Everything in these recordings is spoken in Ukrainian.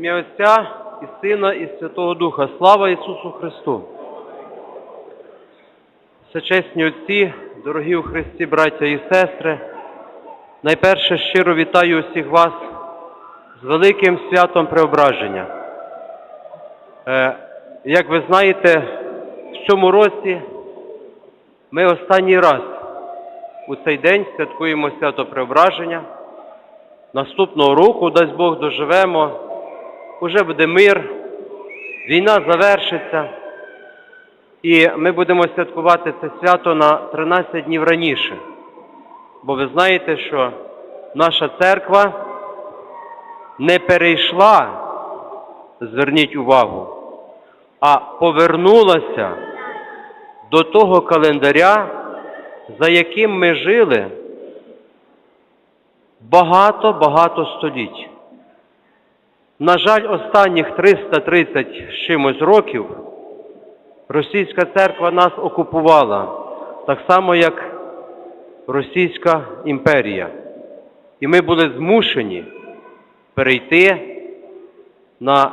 ім'я Отця і Сина, і Святого Духа. Слава Ісусу Христу! Всечесні отці, дорогі у Христі, браття і сестри, найперше щиро вітаю усіх вас з великим святом преображення. Е, як ви знаєте, в цьому році ми останній раз у цей день святкуємо свято преображення. Наступного року, дасть Бог, доживемо, уже буде мир, війна завершиться, і ми будемо святкувати це свято на 13 днів раніше. Бо ви знаєте, що наша церква не перейшла, зверніть увагу, а повернулася до того календаря, за яким ми жили багато-багато століть. На жаль, останніх 330 з чимось років російська церква нас окупувала, так само, як Російська імперія. І ми були змушені перейти на,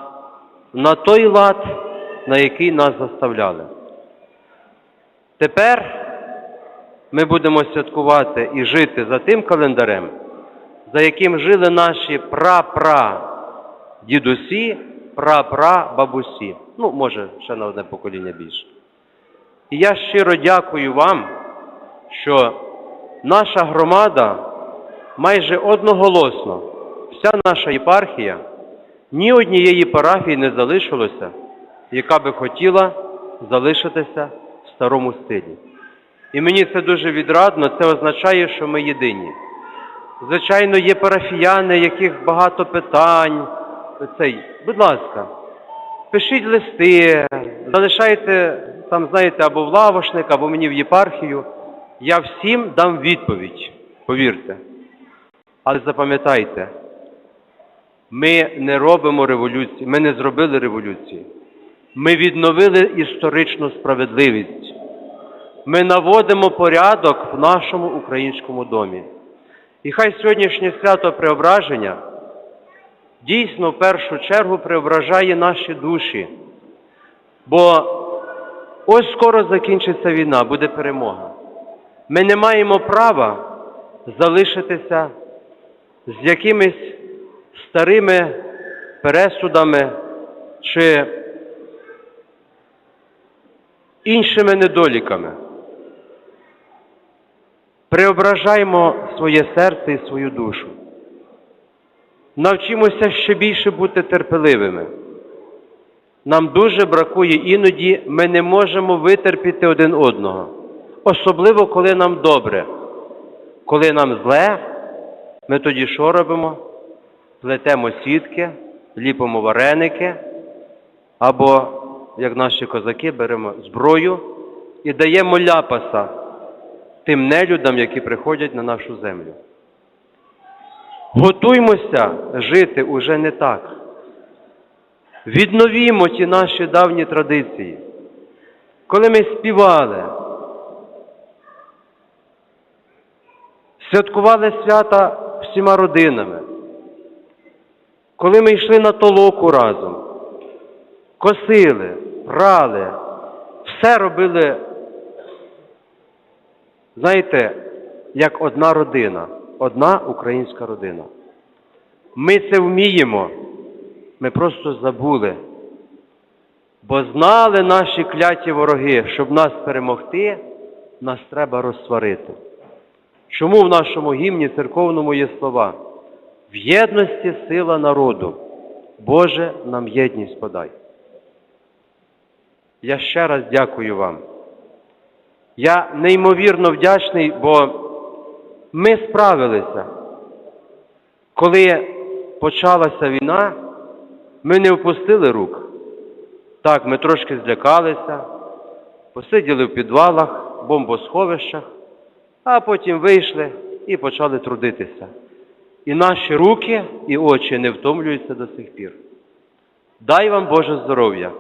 на той лад, на який нас заставляли. Тепер ми будемо святкувати і жити за тим календарем, за яким жили наші пра-пра дідусі, пра-пра бабусі. Ну, може, ще на одне покоління більше. І я щиро дякую вам, що наша громада майже одноголосно, вся наша єпархія, ні однієї парафії не залишилося, яка би хотіла залишитися в старому стилі. І мені це дуже відрадно, це означає, що ми єдині. Звичайно, є парафіяни, яких багато питань. Цей, будь ласка, пишіть листи, залишайте там, знаєте, або в лавошник, або мені в єпархію. Я всім дам відповідь, повірте. Але запам'ятайте, ми не робимо революції, ми не зробили революції. Ми відновили історичну справедливість. Ми наводимо порядок в нашому українському домі. І хай сьогоднішнє свято преображення дійсно в першу чергу преображає наші душі. Бо ось скоро закінчиться війна, буде перемога. Ми не маємо права залишитися з якимись старими пересудами чи іншими недоліками. Преображаймо своє серце і свою душу. Навчимося ще більше бути терпеливими. Нам дуже бракує іноді, ми не можемо витерпіти один одного. Особливо, коли нам добре. Коли нам зле, ми тоді що робимо? Плетемо сітки, ліпимо вареники, або, як наші козаки, беремо зброю і даємо ляпаса тим нелюдам, які приходять на нашу землю. Готуймося жити уже не так. Відновімо ті наші давні традиції. Коли ми співали, святкували свята всіма родинами, коли ми йшли на толоку разом, косили, прали, все робили, знаєте, як одна родина, одна українська родина. Ми це вміємо, ми просто забули, бо знали наші кляті вороги, щоб нас перемогти, нас треба розсварити. Чому в нашому гімні церковному є слова? В єдності сила народу. Боже, нам єдність подай. Я ще раз дякую вам. Я неймовірно вдячний, бо ми справилися. Коли почалася війна, ми не впустили рук. Так, ми трошки злякалися, посиділи в підвалах, бомбосховищах, а потім вийшли і почали трудитися. І наші руки і очі не втомлюються до сих пір. Дай вам Боже здоров'я!